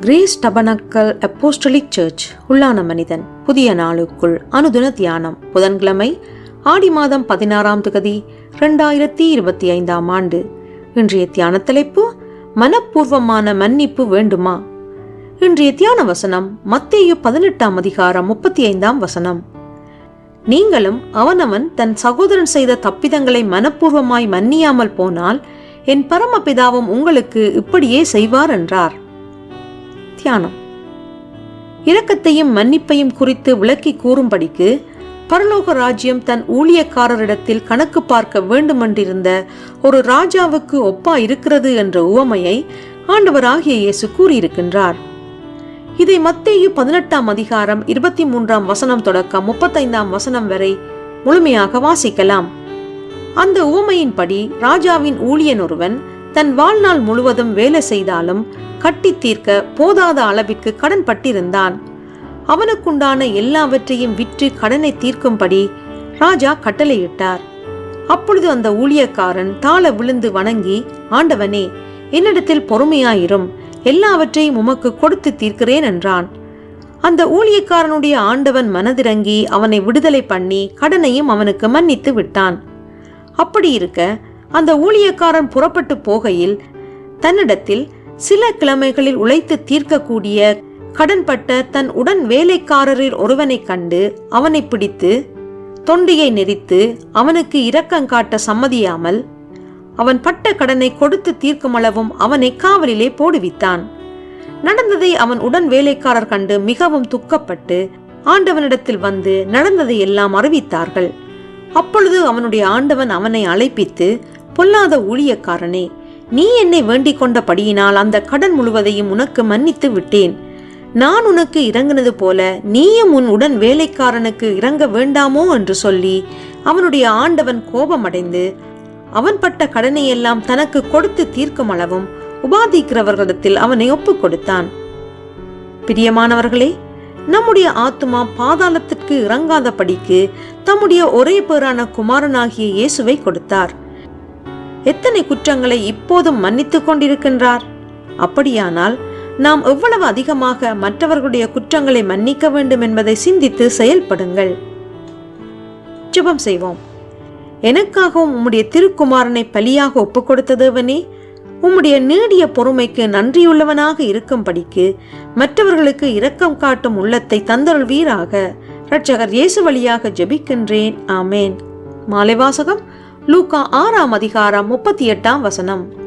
Grace tabernacle apostolic search உள்ளான மனிதன் புதிய நாளுக்குள் அனுதின தியானம். புதன்கிழமை ஆடி மாதம் பதினாறாம் தொகுதி ரெண்டாயிரத்தி இருபத்தி ஐந்தாம் ஆண்டு. இன்றைய தியான தலைப்பு மனப்பூர்வமான மன்னிப்பு வேண்டுமா? இன்றைய தியான வசனம் மத்தேயு பதினெட்டாம் அதிகாரம் முப்பத்தி ஐந்தாம் வசனம். நீங்களும் அவனவன் தன் சகோதரன் செய்த தப்பிதங்களை மனப்பூர்வமாய் மன்னியாமல் போனால் என் பரமபிதாவும் உங்களுக்கு இப்படியே செய்வார் என்றார். தியானம். இரக்கத்தையும் மன்னிப்பையும் குறித்து விளக்கி கூறும்படிக்கு பரலோக ராஜ்யம் தன் ஊழியக்காரரிடத்தில் கணக்கு பார்க்க வேண்டுமென்றிருந்த ஒரு ராஜாவுக்கு ஒப்பா இருக்கிறது என்ற உவமையை ஆண்டவராகிய இயேசு கூறியிருக்கின்றார். இதை மத்தேயு பதினெட்டாம் அதிகாரம் இருபத்தி மூன்றாம் வசனம் தொடக்கம் முப்பத்தைந்தாம் வசனம் வரை முழுமையாக வாசிக்கலாம். அந்த உவமையின்படி ராஜாவின் ஊழியன் ஒருவன் தன் வாழ்நாள் முழுவதும் வேலை செய்தாலும் கட்டி தீர்க்க போதாத அளவிற்கு கடன் பட்டிருந்தான். அவனுக்குண்டான எல்லாவற்றையும் விற்று கடனை தீர்க்கும்படி ராஜா கட்டளையிட்டார். அப்பொழுது அந்த ஊழியக்காரன் தாழ விழுந்து வணங்கி ஆண்டவனே என்னிடத்தில் பொறுமையாயிரும். எல்லாவற்றையும் உமக்கு கொடுத்து தீர்க்கிறேன் என்றான். அந்த ஊழியக்காரனுடைய ஆண்டவன் மனதிறங்கி அவனை விடுதலை பண்ணி கடனையும் அவனுக்கு மன்னித்து விட்டான். அப்படி இருக்க அந்த ஊழியக்காரன் புறப்பட்டு போகையில் தன்னிடத்தில் சில கிழமைகளில் உழைத்து தீர்க்கக்கூடிய கடன்பட்ட தன் உடன் வேலைக்காரரில் ஒருவனை கண்டு அவனை பிடித்து தொண்டியை நெரித்து அவனுக்கு இரக்கம் காட்ட சம்மதியாமல் அவன் பட்ட கடனை கொடுத்து தீர்க்கும் அளவும் அவனை காவலிலே போடுவித்தான். நடந்ததை அவன் உடன் வேலைக்காரர் கண்டு மிகவும் துக்கப்பட்டு ஆண்டவனிடத்தில் வந்து நடந்ததை எல்லாம் அறிவித்தார்கள். அப்பொழுது அவனுடைய ஆண்டவன் அவனை அழைப்பித்து பொல்லாத ஊழியக்காரனே நீ என்னை வேண்டிக் கொண்டபடியினால் அந்த கடன் முழுவதையும் உனக்கு மன்னித்து விட்டேன். நான் உனக்கு இறங்கினது போல நீயும் உன் உடன் வேலைக்காரனுக்கு இறங்க வேண்டாமோ என்று சொல்லி அவனுடைய ஆண்டவன் கோபமடைந்து அவன் பட்ட கடனை எல்லாம் தனக்கு கொடுத்து தீர்க்கும் அளவும் உபாதிக்கிறவர்களிடத்தில் அவனை ஒப்புக் கொடுத்தான். பிரியமானவர்களே நம்முடைய ஆத்மா பாதாளத்திற்கு இறங்காதபடிக்கு தம்முடைய ஒரே பேரான குமாரனாகிய இயேசுவை கொடுத்தார். எத்தனை குற்றங்களை இப்போதும் மன்னித்துக் கொண்டிருக்கின்றார்? அப்படியானால் நாம் எவ்வளவு அதிகமாக மற்றவர்களுடைய குற்றங்களை மன்னிக்க வேண்டும் என்பதை சிந்தித்து செயல்படுங்கள். ஜெபம் செய்வோம். எனக்காகவும் உம்முடைய திருக்குமாரனை பலியாக ஒப்புக் கொடுத்த தேவனே உம்முடைய நீடிய பொறுமைக்கு நன்றியுள்ளவனாக இருக்கும்படிக்கு மற்றவர்களுக்கு இரக்கம் காட்டும் உள்ளத்தை தந்தருள்வீராக. இரட்சகர் இயேசு வழியாக ஜெபிக்கின்றேன். ஆமேன். மாலை வாசகம் லூக்கா ஆறாம் அதிகாரம் முப்பத்தி எட்டாம் வசனம்.